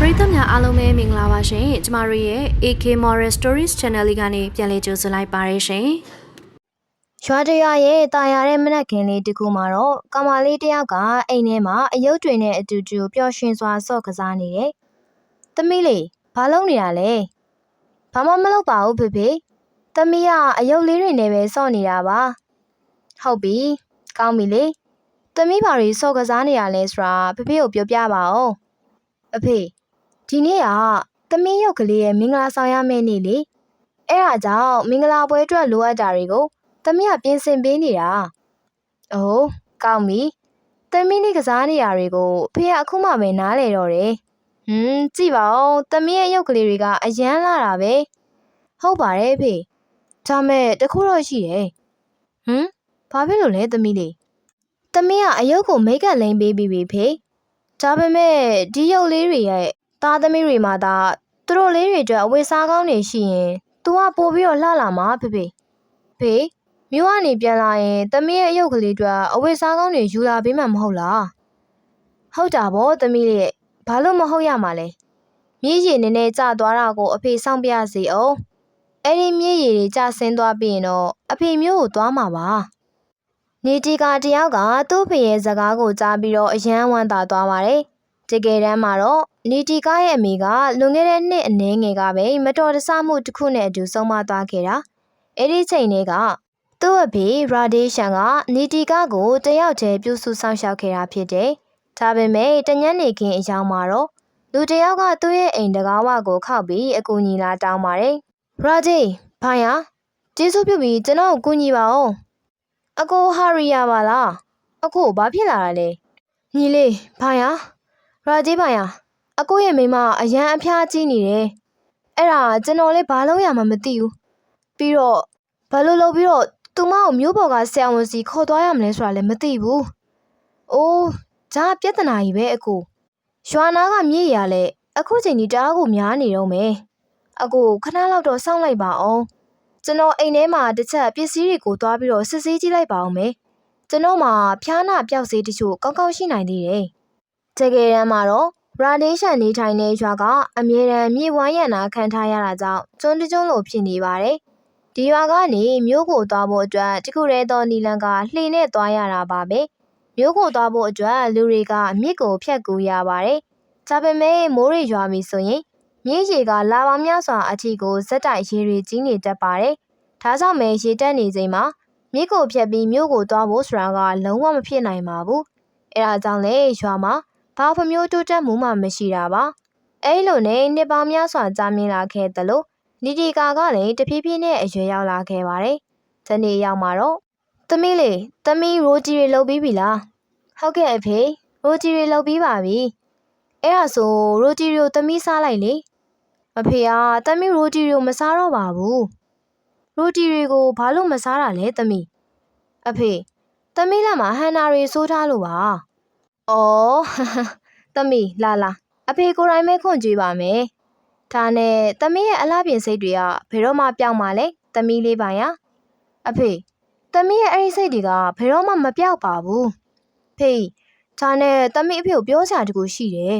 ပရိသတ်များအားလုံးပဲမင်္ဂလာပါရှင်ကျမတို့ရဲ့ AK Moral Stories Channel လေးကနေပြန်လည်ကြိုဆိုလိုက်ပါရရှင်ရွာတရွာရဲ့တာယာတဲ့မနက်ခင်းလေးတစ်ခုမှာတော့ကောင်မလေးတစ်ယောက်ကအိမ်ထဲမှာအယုတ်တွေနဲ့အတူတူပျော်ရွှင်စွာဆော့ကစားနေတယ်။သမီးလေးဘာလုပ်နေတာလဲ။ဘာမှမလုပ်ပါဘူးဖေဖေ။သမီးကအယုတ်လေးတွေနဲ့ပဲဆော့နေတာပါ။ဟုတ်ပြီ။ကောင်းပြီလေ။သမီးဘာတွေဆော့ကစားနေရလဲဆိုတာဖေဖေကိုပြောပြပါဦး။အဖေ ဒီနေ့ကသမီးရုပ်ကလေးရဲ့မင်္ဂလာဆောင်ရမယ့်နေ့လေ။အဲ့ဒါကြောင့်မင်္ဂလာပွဲအတွက်လိုအပ်တာတွေကိုသမီးကပြင်ဆင်ပေးနေတာ။အိုးကောင်းပြီ။သမီးနေကစားနေရတွေကိုအဖေကအခုမှပဲနားလေတော့တယ်။ဟွန်းကြည့်ပါဦး။သမီးရဲ့ရုပ်ကလေးတွေကအယမ်းလာတာပဲ။ဟုတ်ပါတယ်ဖေ။ဒါမဲ့တခုတော့ရှိတယ်။ဟမ်ဘာဖြစ်လို့လဲသမီးလေး။သမီးကအယုတ်ကိုမိတ်ကပ်လိမ့်ပေးပြီးပြီဖေ။ဒါပေမဲ့ဒီရုပ်လေးတွေရဲ့ သားသမီးတွေမှာသာသူတို့လေးတွေအတွက်အဝေစားကောင်းနေရှိရင် तू ကပို့ပြီးတော့လှလာမှာဖေဖေ။ဖေမြို့ကနေပြန်လာရင်သမီးရဲ့အယုတ်ကလေးအတွက်အဝတ်စားကောင်းတွေယူလာပေးမှမဟုတ်လားဟုတ်တာဗောသမီးရဲ့ဘာလို့မဟုတ်ရမှာလဲမြည်ရည်နည်းနည်းကျသွားတာကိုအဖေစောင့်ပြစီအောင်အဲ့ဒီမြည်ရည်တွေကျဆင်းသွားပြီးရင်တော့အဖေမျိုးကိုသွားမှာပါနေတီကတယောက်ကသူ့ဖေရဲ့ဇကားကိုကြားပြီးတော့အယမ်းဝမ်းသာသွားပါတယ် တကယ်တမ်းမှာတော့နေတီကရဲ့အမေကလွန်ခဲ့တဲ့နှစ်အနည်းငယ်ကပဲမတော်တဆမှုတစ်ခုနဲ့အတူဆုံးမသွားခဲ့တာအဲ့ဒီချိန်လေးကသူ့အဖေရာဒေးရှန်ကနီတီကာကိုတယောက်တည်းပြုစုဆောင်ရှောက်ခဲ့တာဖြစ်တယ်။ဒါပေမဲ့တညနေခင်းအယောင်မှာတော့လူတယောက်ကသူ့ရဲ့အိမ်တကားဝကိုခောက်ပြီးအကူညီလာတောင်းပါတယ်။ရာဒေးဘာယာကျေးဇူးပြုပြီးကျွန်တော်ကိုကူညီပါဦး။အကိုဟာရီယာပါလား။အကိုဘာဖြစ်လာတာလဲ။ညီလေးဘာယာ ရာဒေးဘာယာအကိုရဲ့မိမအရန်အဖျားကြီးနေတယ်။အဲ့ဒါကျွန်တော်လည်းဘာလို့ရမှမသိဘူး။ပြီးတော့ဘာလို့လုပ်ပြီးတော့သူမကိုမျိုးပေါ်ကဆရာဝန်စီခေါ်သွားရမလဲဆိုတာလည်းမသိဘူး။အိုးဒါပြဿနာကြီးပဲအကို။ရွာနာကမြေရလဲအခုချိန်ဒီတအားကိုများနေတော့မယ်။အကိုခဏလောက်တော့စောင့်လိုက်ပါအောင်။ကျွန်တော်အိမ်ထဲမှာတစ်ချက်ပစ္စည်းတွေကိုသွားပြီးတော့စစ်ဆေးကြည့်လိုက်ပါအောင်မယ်။ကျွန်တော်မှာဖျားနာပျောက်စေးတချို့ကောင်းကောင်းရှိနိုင်သေးတယ်။ တကယ်တမ်းမှာတော့ရာဒေးရှန်နေထိုင်တဲ့ရွာကအမြဲတမ်းမြေဝမ်းရံနာခံထားရတာကြောင့်ကျွန်းတကျွန်းလိုဖြစ်နေပါတယ်။ဒီရွာကနေမြို့ကိုသွားဖို့အတွက်တခုတည်းသောနီလန်ကလှေနဲ့သွားရတာပါပဲမြို့ကိုသွားဖို့အတွက်လူတွေကမြစ်ကိုဖြတ်ကူရပါတယ်ဒါပေမဲ့မိုးရေရွာပြီဆိုရင်မြစ်ရေကလာပေါင်းများစွာအထီကိုဇက်တိုက်ရေတွေကြီးနေတတ်ပါတယ်ဒါကြောင့်မဲရေတက်နေချိန်မှာမြစ်ကိုဖြတ်ပြီးမြို့ကိုသွားဖို့ဆိုတာကလုံးဝမဖြစ်နိုင်ပါဘူးအဲဒါကြောင့်လေရွာမှာ ဘာဖမျိုးတိုးတက်မှုမှမရှိတာပါအဲလိုနဲ့နှစ်ပေါင်းများစွာကြာမြင့်လာခဲ့သလိုနီဒီကာကလည်းတဖြည်းဖြည်းနဲ့အရွယ်ရောက်လာခဲ့ပါတယ်။ဒီနေ့ရောက်မှာတော့သမီးလေးသမီးရိုဂျီတွေလုပ်ပြီးပြီလား။ဟုတ်ကဲ့အဖေရိုဂျီတွေလုပ်ပြီးပါပြီ။အဲ့ဒါဆိုရိုဂျီတွေကိုသမီးစားလိုက်လေ။အဖေကသမီးရိုဂျီတွေကိုမစားတော့ပါဘူး။ရိုဂျီတွေကိုဘာလို့မစားတာလဲသမီး။အဖေသမီးလက်မှာဟန်နာတွေစိုးထားလို့ပါ။ အော်သမီးလာလာအဖေကိုယ်တိုင်ပဲခွန်ကြွေးပါမယ်။ဒါနဲ့သမီးရဲ့အလားပြင်စိတ်တွေကဘယ်တော့မှပြောင်းမလဲသမီးလေးပါရအဖေသမီးရဲ့အဲ့ဒီစိတ်တွေကဘယ်တော့မှမပြောက်ပါဘူးဖေးဒါနဲ့သမီးအဖေကိုပြောချာတကူရှိတယ်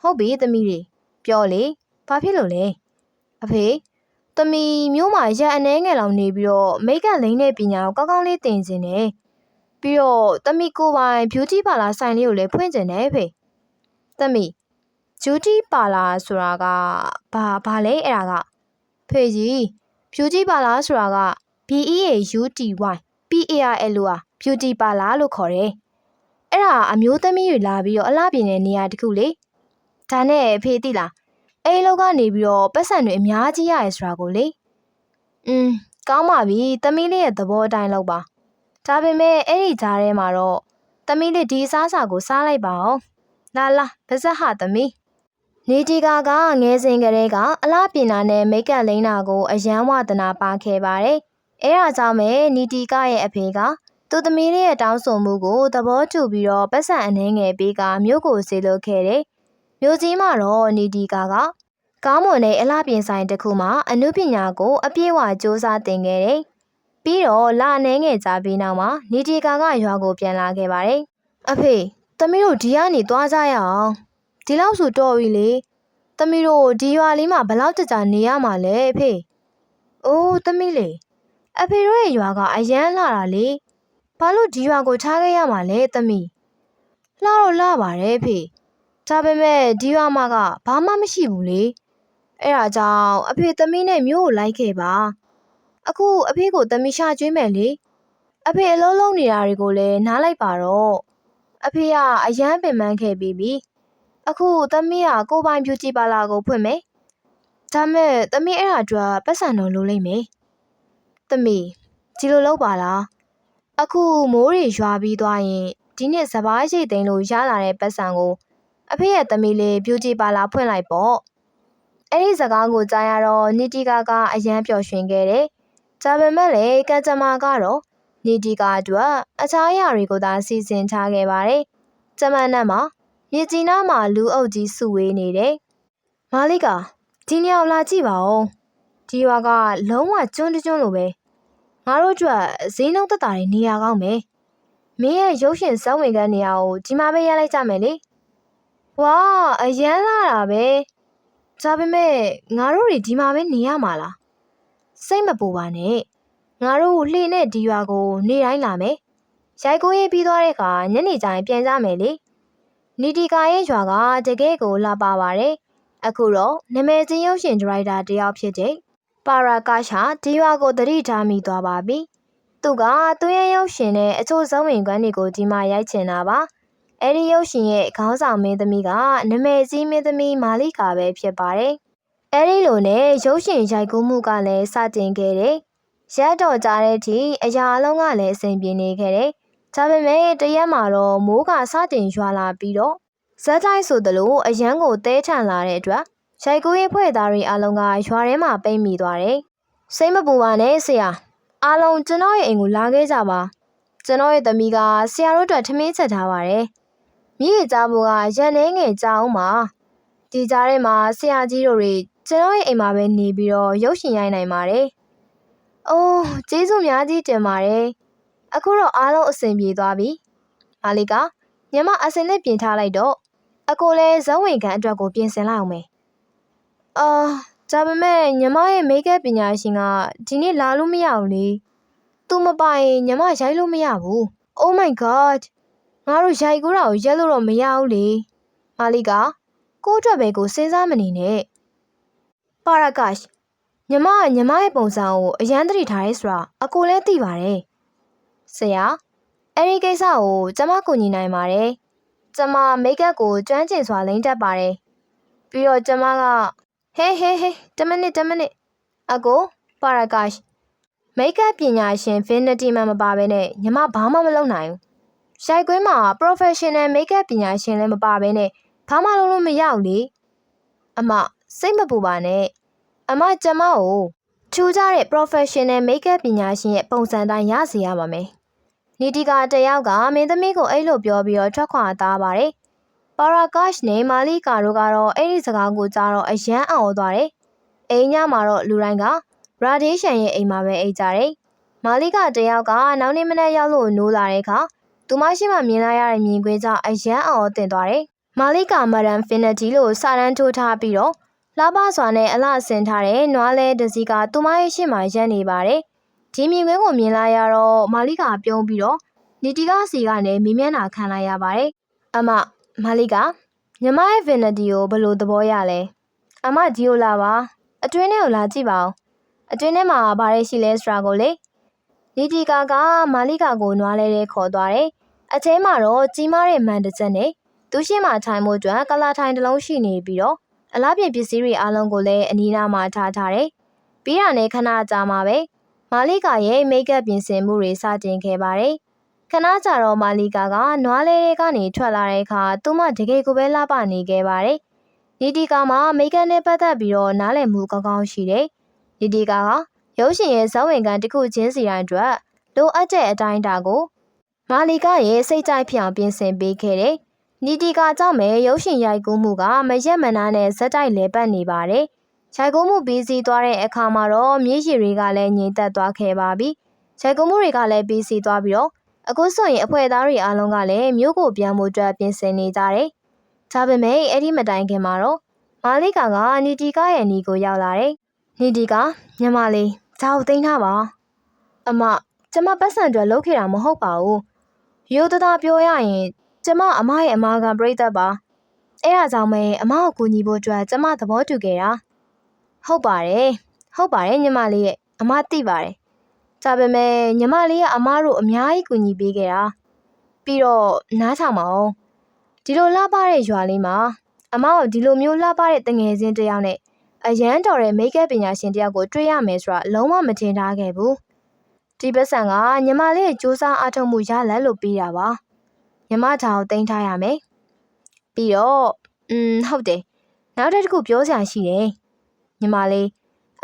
ဟုတ်ပြီသမီးလေးပြောလေဘာဖြစ်လို့လဲအဖေသမီးမျိုးမှာရက်အနှဲငယ်လောက်နေပြီးတော့မိတ်ကလိမ့်တဲ့ပညာကိုကောင်းကောင်းလေးသင်ခြင်းတယ် ပြီးတော့သမီးကိုယ်ပိုင် beauty parlor ဆိုင်လေးကိုလည်းဖွင့်ခြင်းတယ်ဖေသမီး beauty parlor ဆိုတာကဘာဘာလဲအဲ့ဒါကဖေကြီး beauty parlor ဆိုတာက B E A U T Y P A R L လို့อ่ะ beauty parlor လို့ခေါ်တယ်အဲ့ဒါအမျိုးသမီးတွေလာပြီးတော့အလားပြင်တဲ့နေရာတစ်ခုလေဒါနဲ့ဖေသိလားအဲ့လောက်ကနေပြီးတော့ပတ်စံတွေအများကြီးရရဲဆိုတာကိုလေอืมကောင်းပါပြီသမီးလေးရဲ့သဘောအတိုင်းလောက်ပါ ဒါပေမဲ့အဲ့ဒီဂျားထဲမှာတော့သမီးလေးဒီအစားအစာကိုစားလိုက်ပါအောင်လာလာပါဇက်ဟာသမီးနေတီကာကငယ်စဉ်ကလေးကအလားပြင်နာနဲ့မိတ်ကပ်လိမ့်တာကိုအယမ်းဝဒနာပါခဲ့ပါတယ်။အဲဒါကြောင့်ပဲနီတီကာရဲ့အဖေကသူ့သမီးလေးရဲ့တောင်းဆိုမှုကိုသဘောတူပြီးတော့ပတ်စံအနှဲငယ်ပေးကမြို့ကိုဆေလို့ခဲ့တယ်။မြို့ကြီးမှာတော့နီတီကာကကောင်းမွန်တဲ့အလားပြင်ဆိုင်တစ်ခုမှာအမှုပညာကိုအပြည့်အဝစ조사သင်ခဲ့တယ်။ ပြီးတော့လာအနှဲငယ်ကြာပြီးနောက်မှာနီတီကာကရွာကိုပြန်လာခဲ့ပါတယ်။အဖေသမီးတို့ဒီကနေသွားကြရအောင်။ဒီဒီလောက်ဆိုတော့ပြီလေသမီးတို့ဒီရွာလေးမှာဘယ်လောက်ကြာကြာနေရမှာလဲအဖေအိုးသမီးလေအဖေတို့ရဲ့ရွာကအရန်လာတာလေဘာလို့ဒီရွာကိုထားခဲ့ရမှာလဲသမီးလှတော့လှပါတယ်အဖေဒါပေမဲ့ဒီရွာမှာကဘာမှမရှိဘူးလေအဲ့ဒါကြောင့်အဖေသမီးနဲ့မျိုးကိုလိုက်ခဲ့ပါ အခုအဖေကိုသမီးရှာကျွေးမယ်လေအဖေအလုံးလုံးနေတာတွေကိုလည်းနားလိုက်ပါတော့အဖေကအရန်ပင်ပန်းခဲ့ပြီးပြီအခုသမီးကကိုပိုင်ပြူကြည်ပါလာကိုဖွင့်မယ်။ဒါမဲ့သမီးအဲ့ဒါအတွက်ပတ်စံတော့လိုလိမ့်မယ်။သမီးဒီလိုလုပ်ပါလား။အခုမိုးတွေရွာပြီးသွားရင်ဒီနှစ်စပားရိတ်သိမ်းလို့ရလာတဲ့ပတ်စံကိုအဖေရဲ့သမီးလေးပြူကြည်ပါလာဖွင့်လိုက်ပေါ့။အဲ့ဒီစကားကိုကြားရတော့နီတီကာကအယမ်းပျော်ရွှင်ခဲ့တယ်။ ဒါပေမဲ့လေကံကြမ္မာကတော့နီတီကာအတွက်အခြားအရာတွေကိုသာစီစဉ်ထားခဲ့ပါတယ်။ကျမနတ်မှာမြေကြီးနားမှာလူအုပ်ကြီးစုဝေးနေတယ်။မာလိကဒီညောင်လာကြည့်ပါဦး။ဒီရွာကလုံးဝကျွန်းတကျွန်းလိုပဲ။ငါတို့အတွက်ဈေးနှုန်းသက်သာတဲ့နေရာကောင်းမယ်။မင်းရဲ့ရုပ်ရှင်ဇာတ်ဝင်ကန်းနေရာကိုဒီမှာပဲရလိုက်ကြမယ်လေ။ဝါအရန်လာတာပဲ။ဒါပေမဲ့ငါတို့တွေဒီမှာပဲနေရမှာလား။ စိတ်မပူပါနဲ့။ငါတို့လှေနဲ့ဒီရွာကို နေတိုင်းလာမယ်။ရိုက်ကိုရေးပြီးသွားတဲ့အခါညနေကျရင်ပြန်ကြမယ်လေ။နီတီကာရဲ့ရွာကတကယ်ကိုလှပပါတယ်။အခုတော့နာမည်ကြီးရုပ်ရှင်ဒါရိုက်တာတစ်ယောက်ဖြစ်တဲ့ပါရာကာရှာဒီရွာကိုတတိထားမိသွားပါပြီ။သူကသူ့ရဲ့ရုပ်ရှင်နဲ့အချို့ဇာတ်ဝင်ကွန်းတွေကိုဒီမှာရိုက်ချင်တာပါ။အဲဒီရုပ်ရှင်ရဲ့ခေါင်းဆောင်မင်းသမီးကနာမည်ကြီးမင်းသမီးမာလိကာပဲဖြစ်ပါတယ်။ အဲဒီလိုနဲ့ရုပ်ရှင်ရိုက်ကူးမှုကလည်းစတင်ခဲ့တယ်။ရက်တော်ကြတဲ့အထိအရာအလုံးကလည်းအဆင်ပြေနေခဲ့တယ်။ဒါပေမဲ့တရက်မှာတော့မိုးကစတင်ရွာလာပြီးတော့ဇက်တိုင်းဆိုသလိုအရန်ကိုတဲထန်လာတဲ့အတွက်ရိုက်ကူးရေးဖွဲ့သားတွေအားလုံးကရွာထဲမှာပိတ်မိသွားတယ်။စိတ်မပူပါနဲ့ဆရာ။အားလုံးကျွန်တော်ရဲ့အိမ်ကိုလာခဲ့ကြပါ။ကျွန်တော်ရဲ့သမီးကဆရာတို့အတွက်ထမင်းချက်ထားပါတယ်။မြည့်ကြဖို့ကရန်နေငယ်ကြောင်းပါ။ဒီကြားထဲမှာဆရာကြီးတို့တွေ ကျွန်တော်ရဲ့အိမ်မှာပဲနေပြီးတော့ရုပ်ရှင်ရိုက်နိုင်ပါတယ်။အိုးကျေးဇူးများကြီးတင်ပါတယ်။အခုတော့အားလုံးအဆင်ပြေသွားပြီ။မာလီကညမအစင်နဲ့ပြင်ထားလိုက်တော့အကိုလည်းဇဝင်ခံအတွက်ကိုပြင်ဆင်လိုက်အောင်မယ်။အာဒါပေမဲ့ညမရဲ့မိတ်ကပ်ပညာရှင်ကဒီနေ့လာလို့မရဘူးလေ။ "तू မပိုင်ညမရိုက်လို့မရဘူး။ Oh my god ငါတို့ရိုက်ကူးတာကိုရက်လို့တော့မရဘူးလေ။မာလီကကို့အတွက်ပဲကိုစဉ်းစားမနေနဲ့။ ပါရာကတ်ညမကညမရဲ့ပုံစံကိုအရန်သတိထားရဲဆိုတာအကိုလည်းသိပါတယ်။ဆရာအဲ့ဒီကိစ္စကိုကျမကူညီနိုင်ပါတယ်။ကျမမိတ်ကပ်ကိုကျွမ်းကျင်စွာလိမ့်တတ်ပါတယ်။ပြီးတော့ကျမကဟဲဟဲဟဲတမနစ်တမနစ်အကိုပါရာကတ်မိတ်ကပ်ပညာရှင် Vanity မှမပါဘဲနဲ့ညီမဘာမှမလုပ်နိုင်ဘူး။ရိုက်ကွင်းမှာ professional makeup ပညာရှင်လည်းမပါဘဲနဲ့ဘာမှလုပ်လို့မရဘူးလေ။အမစိတ်မပူပါနဲ့။ အမကျမကိုထူးခြားတဲ့ professional makeup ပညာရှင်ရဲ့ပုံစံတိုင်းရစေရပါမယ်။နီတီကာတယောက်ကမင်းသမီးကိုအဲ့လိုပြောပြီးတော့ထွက်ခွာသားပါတယ်။ပါရာကတ်နဲ့မာလီကာတို့ကတော့အဲ့ဒီစကားကိုကြားတော့အယမ်းအောင်သွားတယ်။အိမ်ညမှာတော့လူတိုင်းကရာဒေးရှန်ရဲ့အိမ်မှာပဲအိတ်ကြတယ်။မာလီကာတယောက်ကနောက်နေ့မနက်ရောက်လို့နိုးလာတဲ့အခါသူမရှိမှမြင်လိုက်ရတဲ့မြင်ကွင်းကြောင့်အယမ်းအောင်တင်သွားတယ်။မာလီကာမဒမ်ဖင်နတီလို့စာတန်းထိုးထားပြီးတော့ လှပစွာနဲ့အလှဆင်ထားတဲ့နွားလဲတစီကသူမရဲ့ရှေ့မှာရပ်နေပါတယ်။ဒီမြင်ကွင်းကိုမြင်လာရတော့မာလီကာပြုံးပြီးတော့နီတီကစီကနေမိမျက်နှာခံလိုက်ရပါတယ်။အမမာလီကညီမရဲ့ vanity ကိုဘယ်လိုသဘောရလဲ။အမဒီကိုလာပါ။အတွင်းထဲကိုလာကြည့်ပါဦး။အတွင်းထဲမှာဘာတွေရှိလဲဆိုတာကိုလေ။နီတီကာကမာလီကာကိုနွားလဲတဲ့ခေါ်သွားတယ်။အထဲမှာတော့ကြီးမားတဲ့မန်တစ်ချက်နဲ့သူရှိမှထိုင်မှုအတွက်ကလာထိုင်တစ်လုံးရှိနေပြီးတော့ အလားပြင်ပစ္စည်းတွေအားလုံးကိုလည်းအနီးနားမှာထားထားတယ်။ပြီးတာနဲ့ခဏကြာမှာပဲမာလီကာရဲ့မိတ်ကပ်ပြင်ဆင်မှုတွေစတင်ခဲ့ပါတယ်။ခဏကြာတော့မာလီကာကနွားလေးတွေကနေထွက်လာတဲ့အခါသူမတကယ်ကိုပဲလှပနေခဲ့ပါတယ်။နီတီကာမှာမိတ်ကန်နဲ့ပတ်သက်ပြီးတော့နားလည်မှုကောင်းကောင်းရှိတယ်။နီတီကာကရုပ်ရှင်ရဲ့ဇာတ်ဝင်ကန်တစ်ခုချင်းစီတိုင်းအတွက်လိုအပ်တဲ့အတိုင်းအတာကိုမာလီကာရဲ့စိတ်ကြိုက်ဖြစ်အောင်ပြင်ဆင်ပေးခဲ့တယ်။ နီတီကာကြောင့်ပဲရုပ်ရှင်ရိုက်ကူးမှုကမရက်မနာနဲ့ဇက်တိုက်လဲပတ်နေပါတယ်။ရိုက်ကူးမှုပြီးစီးသွားတဲ့အခါမှာတော့မြေရှည်တွေကလည်းငြိမ်သက်သွားခဲ့ပါပြီ။ရိုက်ကူးမှုတွေကလည်းပြီးစီးသွားပြီးတော့အခုဆိုရင်အဖွဲ့သားတွေအားလုံးကလည်းမြို့ကိုပြန်မှုအတွက်ပြင်ဆင်နေကြတယ်။ဒါပေမဲ့အဲ့ဒီမတိုင်ခင်မှာတော့မာလိကာကနီတီကာရဲ့နီကိုရောက်လာတယ်နီတီကာညီမလေးဇာကိုသိမ်းထားပါအမကျမပတ်စံအတွက်လုပ်ခဲ့တာမဟုတ်ပါဘူးရိုးသားသားပြောရရင် ကျမအမရဲ့အမာခံပြိသက်ပါအဲ့ဒါကြောင့်ပဲအမကိုကူညီဖို့အတွက်ကျမသဘောတူခဲ့တာဟုတ်ပါတယ်ဟုတ်ပါတယ်ညီမလေးရဲ့အမသိပါတယ်ဒါပေမဲ့ညီမလေးကအမတို့အများကြီးကူညီပေးခဲ့တာပြီးတော့နားထောင်ပါဦးဒီလိုလှပတဲ့ရွာလေးမှာအမကိုဒီလိုမျိုးလှပတဲ့တငယ်ချင်းတစ်ယောက်နဲ့အရန်တော်တဲ့မိတ်ကပ်ပညာရှင်တစ်ယောက်ကိုတွေ့ရမယ်ဆိုတာလုံးဝမထင်ထားခဲ့ဘူးဒီပတ်စံကညီမလေးရဲ့စူးစမ်းအားထုတ်မှုရလတ်လို့ပြီးတာပါ ညီမထောင်တင်ထားရမယ်ပြီးတော့อืมဟုတ်တယ်နောက်တစ်ခုပြောစရာရှိတယ်ညီမလေး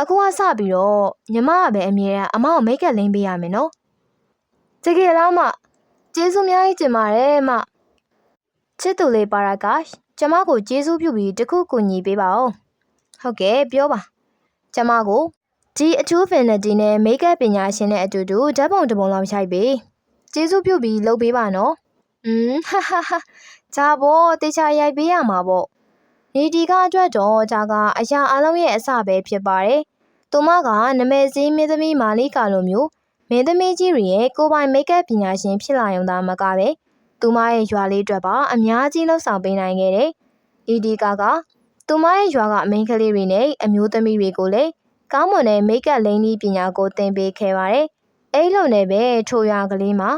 အခုကစပြီးတော့ညီမကပဲအမြဲတမ်းအမကိုမိတ်ကပ်လိမ့်ပေးရမယ်နော်တကယ်လားမကျေးဇူးအများကြီးတင်ပါတယ်မချစ်သူလေးပါရာကကျမကိုကျေးဇူးပြုပြီးတခုကူညီပေးပါဦးဟုတ်ကဲ့ပြောပါကျမကိုဒီအထူးဖင်နတီနဲ့မိတ်ကပ်ပညာရှင်နဲ့အတူတူဓာတ်ပုံတစ်ပုံလောက်ရိုက်ပေးကျေးဇူးပြုပြီးလုပ်ပေးပါနော် อืมဟာဟာဟာဂျာဘောတေချာရိုက်ပေးရမှာပေါ့နေဒီကအတွက်တော့ဂျာကအရာအလုံးရဲ့အစပဲဖြစ်ပါတယ်သူမကနမဲစည်းမင်းသမီးမာလီကာလိုမျိုးမင်းသမီးကြီးတွေရဲ့ကိုယ်ပိုင်မိတ်ကပ်ပညာရှင်ဖြစ်လာရုံသာမကပဲသူမရဲ့ရွာလေးအတွက်ပါအများကြီးလှုပ်ဆောင်ပေးနိုင်ခဲ့တယ်။ဒီဒီကာကသူမရဲ့ရွာကအမိန်းကလေးတွေနဲ့အမျိုးသမီးတွေကိုလည်းကောင်းမွန်တဲ့မိတ်ကပ်လိန်ဒီပညာကိုသင်ပေးခဲ့ပါတယ်။အဲ့လိုနဲ့ပဲထိုရွာကလေးမှာ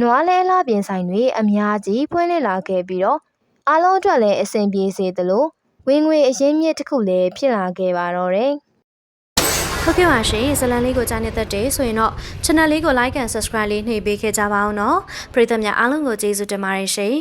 နွားလဲလာပြင်ဆိုင်တွေအများကြီးဖွင့်လှစ်လာခဲ့ပြီးတော့အားလုံးအတွက်လည်းအဆင်ပြေစေသလိုဝင်ငွေအရင်းမြစ်တစ်ခုလည်းဖြစ်လာခဲ့ပါတော့တယ်။ဟုတ်ကဲ့ပါရှင်ဇလန်လေးကိုကြားနေတတ်တယ်ဆိုရင်တော့ channel လေးကို like and subscribe လေးနှိပ်ပေးခဲ့ကြပါအောင်နော်ပရိသတ်များအားလုံးကိုကျေးဇူးတင်ပါတယ်ရှင်